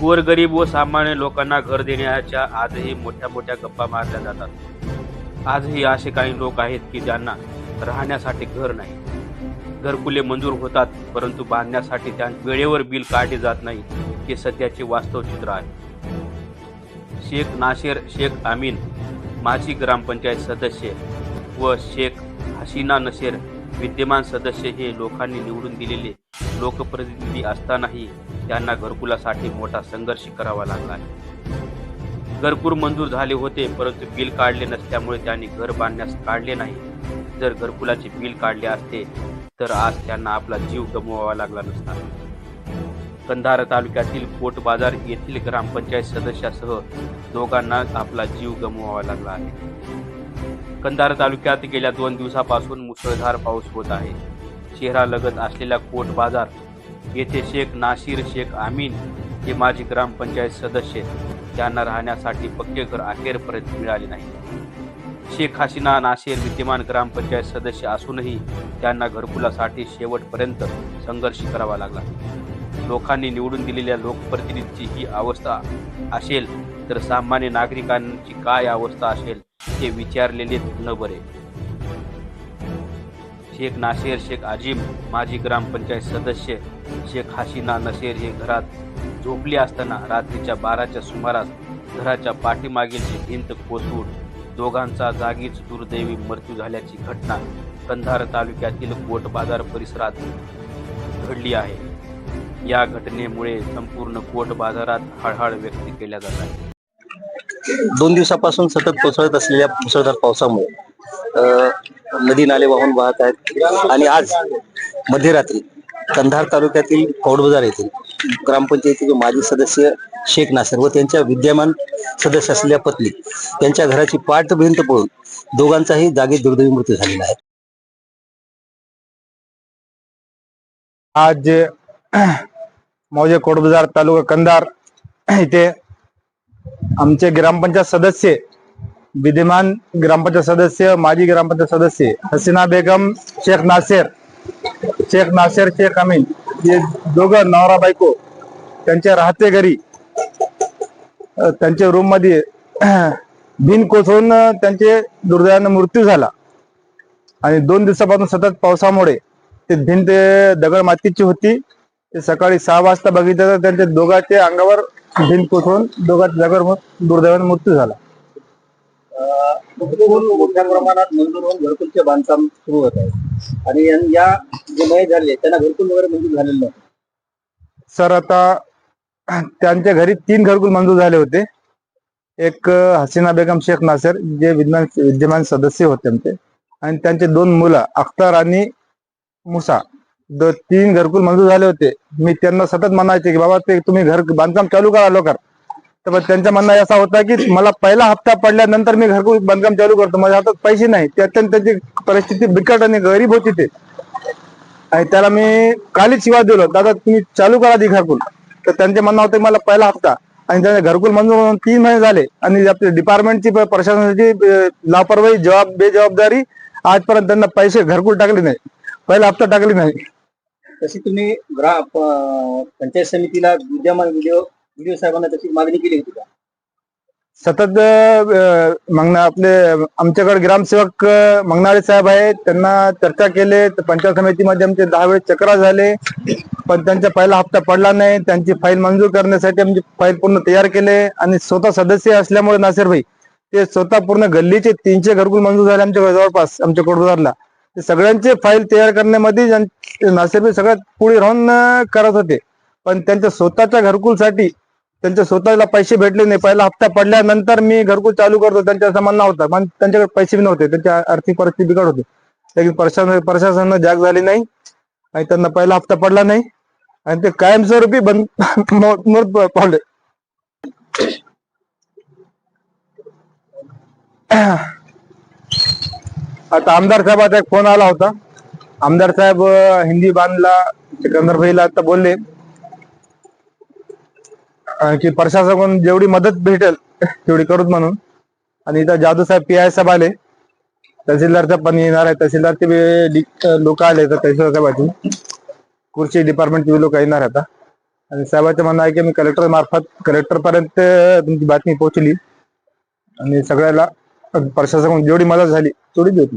गोरगरीब व सामान्य लोकांना घर देण्याच्या आजही मोठ्या मोठ्या गप्पा मारल्या जातात. आजही असे काही लोक आहेत की ज्यांना राहण्यासाठी घर नाही. घरकुले मंजूर होतात परंतु बांधण्यासाठी त्या वेळेवर बिल काढले जात नाही हे सध्याचे वास्तव चित्र आहे. शेख नाशेर शेख आमीन माजी ग्रामपंचायत सदस्य व शेख हसीना नशेर विद्यमान सदस्य हे लोकांनी निवडून दिलेले लोकप्रतिनिधी असतानाही त्यांना घरकुलासाठी मोठा संघर्ष करावा लागला आहे. घरकुल मंजूर झाले होते परंतु बिल काढले नसल्यामुळे त्यांनी घर बांधण्यास काढले नाही. जर घरकुलाचे बिल काढले असते तर आज त्यांना आपला जीव गमवावा लागला नसता. कंधार तालुक्यातील कोट बाजार येथील ग्रामपंचायत सदस्यासह दोघांना आपला जीव गमवावा लागला आहे. कंधार तालुक्यात गेल्या दोन दिवसापासून मुसळधार पाऊस होत आहे. शहरालगत असलेल्या कोट बाजार येथे शेख नाशिर शेख आमीन हे माजी ग्रामपंचायत सदस्य त्यांना राहण्यासाठी पक्के घर अखेरपर्यंत मिळाले नाही. शेख हसीना नाशिर विद्यमान ग्रामपंचायत सदस्य असूनही त्यांना घरकुलासाठी शेवटपर्यंत संघर्ष करावा लागला. लोकांनी निवडून दिलेल्या लोकप्रतिनिधीची ही अवस्था असेल तर सामान्य नागरिकांची काय अवस्था असेल हे विचारलेले न बरे. शेख नाशेर शेख आजिम माजी ग्रामपंचायत सदस्य शेख हाशिना नशेर हे घरात झोपले असताना रात्रीच्या बाराच्या सुमारास घराच्या पाठीमागील भिंत कोसळून दोघांचा जागीच दुर्दैवी मृत्यू झाल्याची घटना कंधार तालुक्यातील कोट बाजार परिसरात घडली आहे. या घटनेमुळे संपूर्ण कोट बाजारात हळहळ व्यक्त केल्या जात आहे. दोन दिवसापासून सतत कोसळत असलेल्या मुसळधार पावसामुळे नदी नाले वाहून वाहत आहेत. आणि आज मध्यरात्री कंधार तालुक्यातील कौडबजार येथील ग्रामपंचायतीचे माजी सदस्य शेख नासर व त्यांच्या विद्यमान सदस्य असलेल्या पत्नी त्यांच्या घराची पाठ भिंत पळून दोघांचाही जागी दुर्दैवी मृत्यू झालेला आहे. आज मौजे कोडबजार तालुका कंधार इथे आमचे ग्रामपंचायत सदस्य विद्यमान ग्रामपंचायत सदस्य माजी ग्रामपंचायत सदस्य हसीना बेगम शेख नासेर शेख नासेर शेख अमीन हे दोघं नवरा बायको त्यांच्या राहते घरी त्यांच्या रूममध्ये भिन कोसळून त्यांचे दुर्दैवानं मृत्यू झाला. आणि दोन दिवसापासून सतत पावसामुळे ते भिंत दगड मातीची होती. ते सकाळी सहा वाजता बघितलं तर त्यांच्या दोघांच्या अंगावर भिंत कोसळून दोघांच्या जागेवर दुर्दैवाने मृत्यू झाला. मोठ्या प्रमाणात मंजूर होऊन घरकुलचे बांधकाम सुरू होत आहे. आणि या- जे मय झाले त्यांना घरकुल वगैरे मंजूर झालेलं नाही सर आता त्यांच्या घरी तीन घरकुल मंजूर झाले होते. एक हसीना बेगम शेख नासर जे विद्यमान विद्यमान सदस्य होते त्यांचे आणि त्यांचे दोन मुलं अख्तर आणि मुसा. द तीन घरकुल मंजूर झाले होते. मी त्यांना सतत म्हणायचे की बाबा ते तुम्ही घर बांधकाम चालू करा लवकर. तर त्यांचं म्हणणं असा होता की मला पहिला हप्ता पडल्यानंतर मी घरकुल बांधकाम चालू करतो. माझ्या हातात पैसे नाही त्यात त्यांची परिस्थिती बिकट आणि गरीब होती ते. आणि त्याला मी कालीच शिवाय दिलो. दादा तुम्ही चालू करा ती घरकुल तर त्यांचे म्हणणं होतं मला पहिला हप्ता. आणि त्याने घरकुल मंजूर तीन महिने झाले. आणि आपल्या डिपार्टमेंटची प्रशासनाची लापरवाही जबाब बेजबाबदारी आजपर्यंत त्यांना पैसे घरकुल टाकले नाही पहिला हप्ता टाकले नाही तशी तुम्ही ग्रा पंचायत समितीला विद्यमान व्हिडिओ साहेबांना तशी मागणी केली होती का? सतत अं, आपले आमच्याकडे ग्रामसेवक अं, मंगनाळे साहेब आहेत. त्यांना चर्चा केले. तर पंचायत समितीमध्ये आमचे दहा वेळेस चक्रा झाले. पण त्यांचा पहिला हप्ता पडला नाही. त्यांची फाईल मंजूर करण्यासाठी आमची फाईल पूर्ण तयार केले. आणि स्वतः सदस्य असल्यामुळे नासिर भाई ते स्वतः पूर्ण गल्लीचे तीनशे घरकुल मंजूर झाले आमच्या जवळपास आमच्या कोडबाजारला. ते सगळ्यांचे फाईल तयार करण्यामध्ये नासिर भाई सगळ्यात पुढे राहून करत होते. पण त्यांच्या स्वतःच्या घरकुलसाठी त्यांच्या स्वतःला पैसे भेटले नाही. पहिला हप्ता पडल्यानंतर मी घरकुल चालू करतो. त्यांच्या असं म्हणणं होता. पण त्यांच्याकडे पैसे बी नव्हते. त्यांची आर्थिक परिस्थिती बिघड होती. लेकिन प्रशासन प्रशासनानं जाग झाली नाही. आणि त्यांना पहिला हप्ता पडला नाही. आणि ते कायमस्वरूपी बंद मृत पावले. आता आमदार साहेबाचा एक फोन आला होता. आमदार साहेब हिंदी बांधला. सिकंदर भाईला आता बोलले. की प्रशासनाकडून जेवढी मदत भेटेल तेवढी करूत म्हणून. आणि इथं जादू साहेब पी आय साहेब आले. तहसीलदारचा पण येणार आहे तहसीलदारचे ते लोक आले तर तहसीलदार साहेबाची. कृषी डिपार्टमेंटचे लोक येणार आता. आणि साहेबांचं म्हणणं आहे की मी कलेक्टर मार्फत कलेक्टर पर्यंत तुमची बातमी पोहोचली. आणि सगळ्याला प्रशासनाकडून जेवढी मदत झाली तेवढी देत